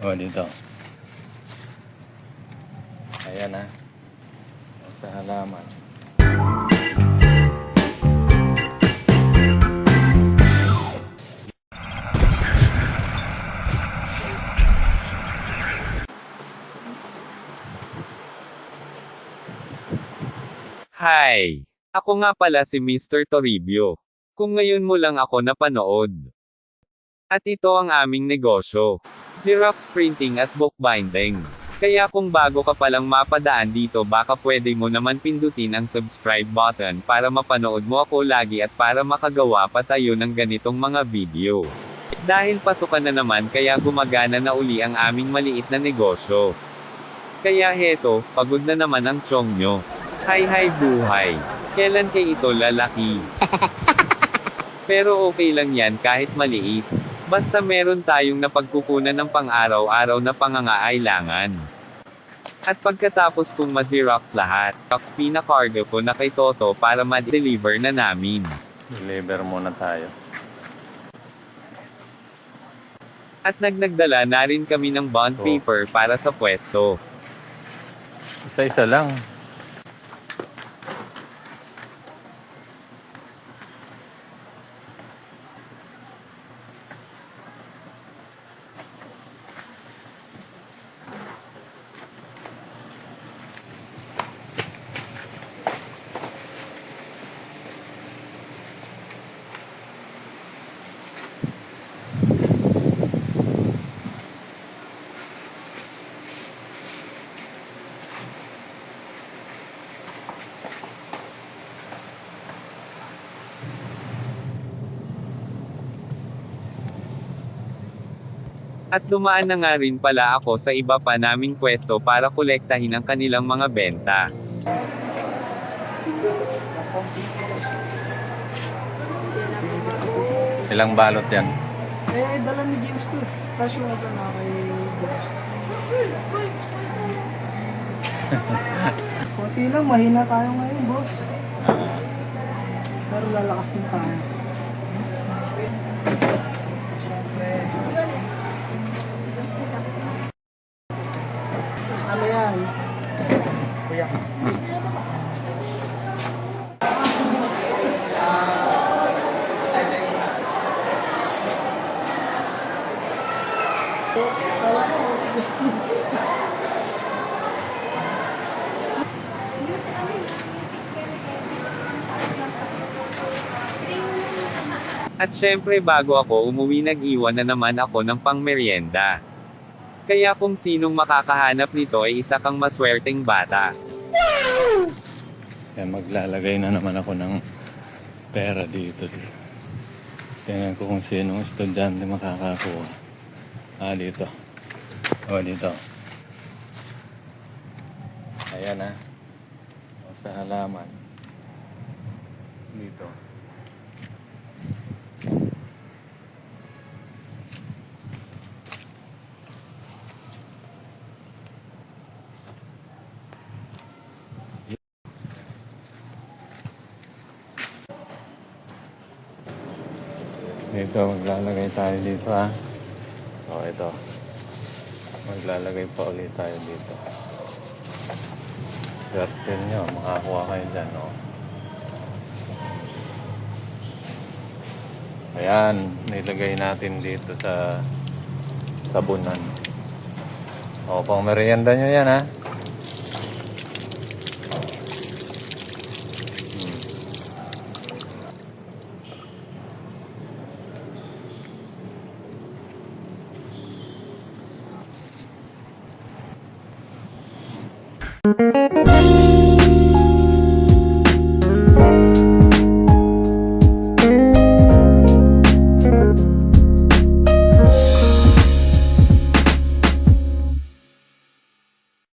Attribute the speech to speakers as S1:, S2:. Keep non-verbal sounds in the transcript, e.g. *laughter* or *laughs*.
S1: O, dito. Ayan na. Sa halaman.
S2: Hi! Ako nga pala si Mr. Toribio. Kung ngayon mo lang ako napanood. At ito ang aming negosyo. Xerox printing at bookbinding. Kaya kung bago ka palang mapadaan dito baka pwede mo naman pindutin ang subscribe button para mapanood mo ako lagi at para makagawa pa tayo ng ganitong mga video. Dahil pasukan na naman kaya gumagana na uli ang aming maliit na negosyo. Kaya heto, pagod na naman ang chong nyo. Hi hi buhay. Kailan kay ito lalaki? *laughs* Pero okay lang yan kahit maliit. Basta meron tayong napagkukunan ng pang-araw-araw na pangangailangan. At pagkatapos kong ma-Xerox lahat, Xerox pinakargo ko na kay Toto para ma-deliver na namin.
S1: Deliver muna tayo.
S2: At nagnagdala na rin kami ng bond
S1: Oh.
S2: paper para sa pwesto.
S1: Isa-isa lang.
S2: At dumaan na nga rin pala ako sa iba pa naming pwesto para kolektahin ang kanilang mga benta.
S1: Ilang balot yan?
S3: Eh, dala ni James to. Tapos yung isa na kay James. *laughs* Kunti lang, mahina tayo ngayon, boss. Pero lalakas din tayo.
S2: At syempre bago ako umuwi nag-iwan na naman ako ng pangmeryenda. Kaya kung sinong makakahanap nito ay isa kang maswerteng bata.
S1: Kaya maglalagay na naman ako ng pera dito. Tingnan ko kung sinong estudyante makakakuha. Ah, dito. O, dito. Ayan ah. Sa halaman. Dito. Dito, maglalagay tayo dito ha. O, ito. Maglalagay pa ulit tayo dito. Swerte nyo, makakuha kayo dyan, o. Ayan, nilagay natin dito sa sabunan. O, pang merienda nyo yan, ha.